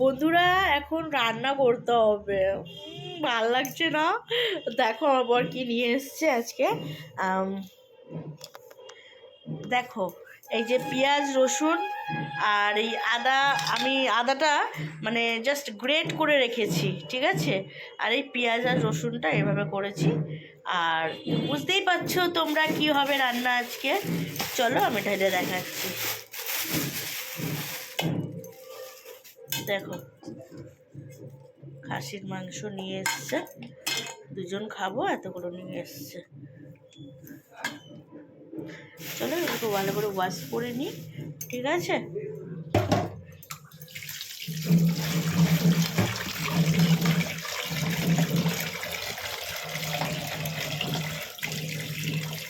বন্ধুরা, এখন রান্না করতে হবে। ভালো লাগছে না? দেখো আবার কি নিয়ে এসছে আজকে। দেখো, এই যে পেঁয়াজ, রসুন আর এই আদা, আমি আদাটা মানে জাস্ট গ্রেট করে রেখেছি, ঠিক আছে? আর এই পেঁয়াজ আর রসুনটা এভাবে করেছি। আর বুঝতেই পারছ তোমরা কি হবে রান্না আজকে? চলো, আমি ঢেলে দেখাচ্ছি। দেখো। খাসির মাংস নিয়ে এসছে। দুজন খাব এতগুলো নিয়ে এসছে। চলো একটু ভালো করে ওয়াশ করে নিই ঠিক আছে?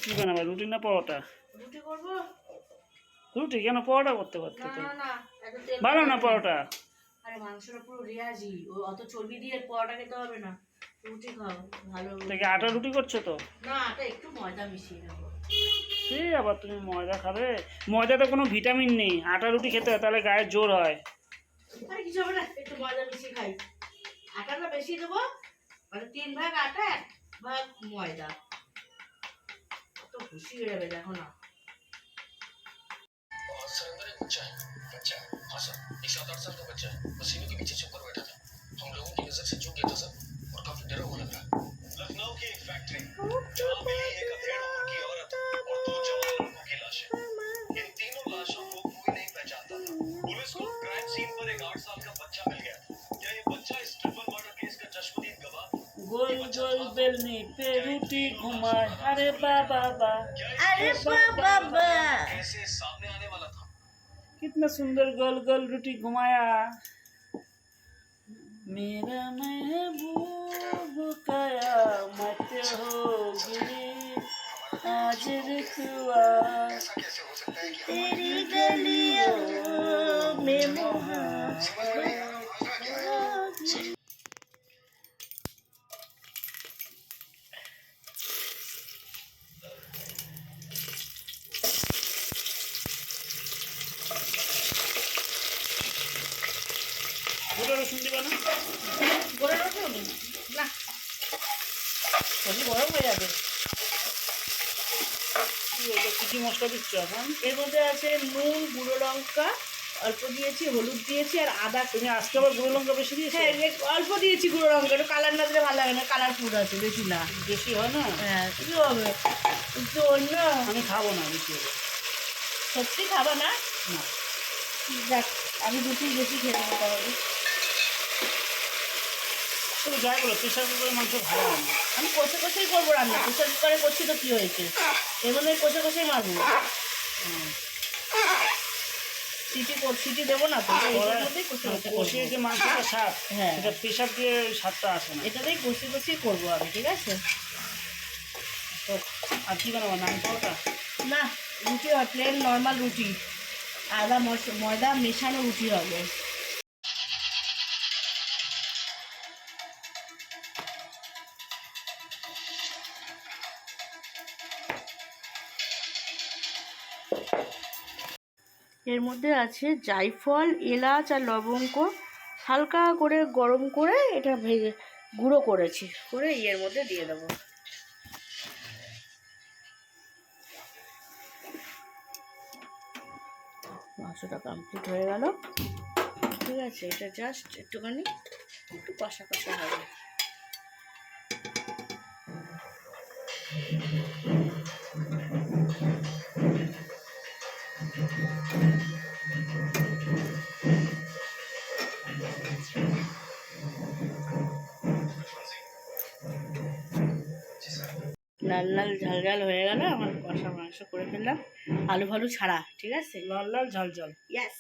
কি বানাবে? রুটি না পরোটা? রুটি করব। রুটি কেন? পরোটা করতে পারতো ভালো না পরোটা। আরে মাংসটা পুরো রেয়াজি। ও অত চর্বি দিয়ে পরোটা খেতে হবে না। রুটি খাও ভালো থেকে আটা রুটি করছ তো? না এটা একটু ময়দা মিশিয়ে নেব। সে আবার তুমি ময়দা খাবে? ময়দাতে কোনো ভিটামিন নেই। আটা রুটি খেতে হয় তাহলে গায়ে জোর হয়। আরে কিছু হবে না একটু ময়দা মিশিয়ে খাই। আটাটা বেশি দেবো মানে তিন ভাগ আটা এক ভাগ ময়দা। তো খুশি হয়ে যাবে দেখো না। बच्चा है हाँ। सर एक सात आठ साल का बच्चा है। वो के पीछे छुपकर बैठा था। हम लोगों की नज़र से चूक गया था सर और काफ़ी डरा हुआ लग रहा लखनऊ की एक फैक्ट्री औरत लोगों की लाशें इन तीनों नहीं पहचानता था। क्राइम सीन पर एक आठ साल का बच्चा मिल गया। क्या ये बच्चा इस ट्रिपल तो अरे बाबा अरे तो बाबा कैसे सामने आने वाला कितना सुंदर गोल गोल रोटी घुमाया। मेरा महबूब कया मत होगी, आज रुकवा तेरी गलियों में গোটা রসুন দিবা না? গরম রসুন? না শরীর গরম হয়ে যাবে। কি কি মশলা দিচ্ছ এখন? এর মধ্যে আছে নুন গুঁড়ো লঙ্কা অল্প দিয়েছি হলুদ দিয়েছি আর আদা। তুমি আজকে আবার গুঁড়ো লঙ্কা বেশি দিয়েছ? হ্যাঁ অল্প দিয়েছি গুঁড়ো লঙ্কা। একটু কালার না দিলে ভালো লাগে না। কালার ফুড আছে বেশি না। বেশি হয় না? হ্যাঁ কি হবে? একটু অন্য। আমি খাব না বেশি। হলে। সত্যি খাবা না? না। দেখ আমি রুটি বেশি খেয়ে নেব তাহলে। তবে যাই বলো প্রেশার কুকারের মাংস ভালো হয় না। আমি কষে কষেই করব রান্না প্রেশার কুকারে করছি তো কী হয়েছে? এর মধ্যে কষে কষেই মারবো। সিটি সিটি দেবো না তো এটার মধ্যেই কষে কষে কষিয়ে যে মাংসটা স্বাদ হ্যাঁ। এটা প্রেশার দিয়ে স্বাদটা আসে না। এটাতেই কষে কষেই করব আমি ঠিক আছে? তো আর কি বানাবো পরোটা না রুটি হয় প্লেন নর্মাল রুটি। আদা ময়দা মেশানো রুটি হবে। এর মধ্যে আছে জায়ফল, এলাচ আর লবঙ্গ। হালকা করে গরম করে এটা ভেজে, গুঁড়ো করেছি। করে ইয়ের মধ্যে দিয়ে দেবো। মাংসটা কমপ্লিট হয়ে গেল। ঠিক আছে, এটা জাস্ট একটুখানি একটু কষা কষা হবে। লাল লাল ঝাল ঝাল হয়ে গেল আমার কষা মাংস করে ফেললাম। আলু ভালু ছাড়া ঠিক আছে? লাল লাল ঝাল ঝাল। ইয়াস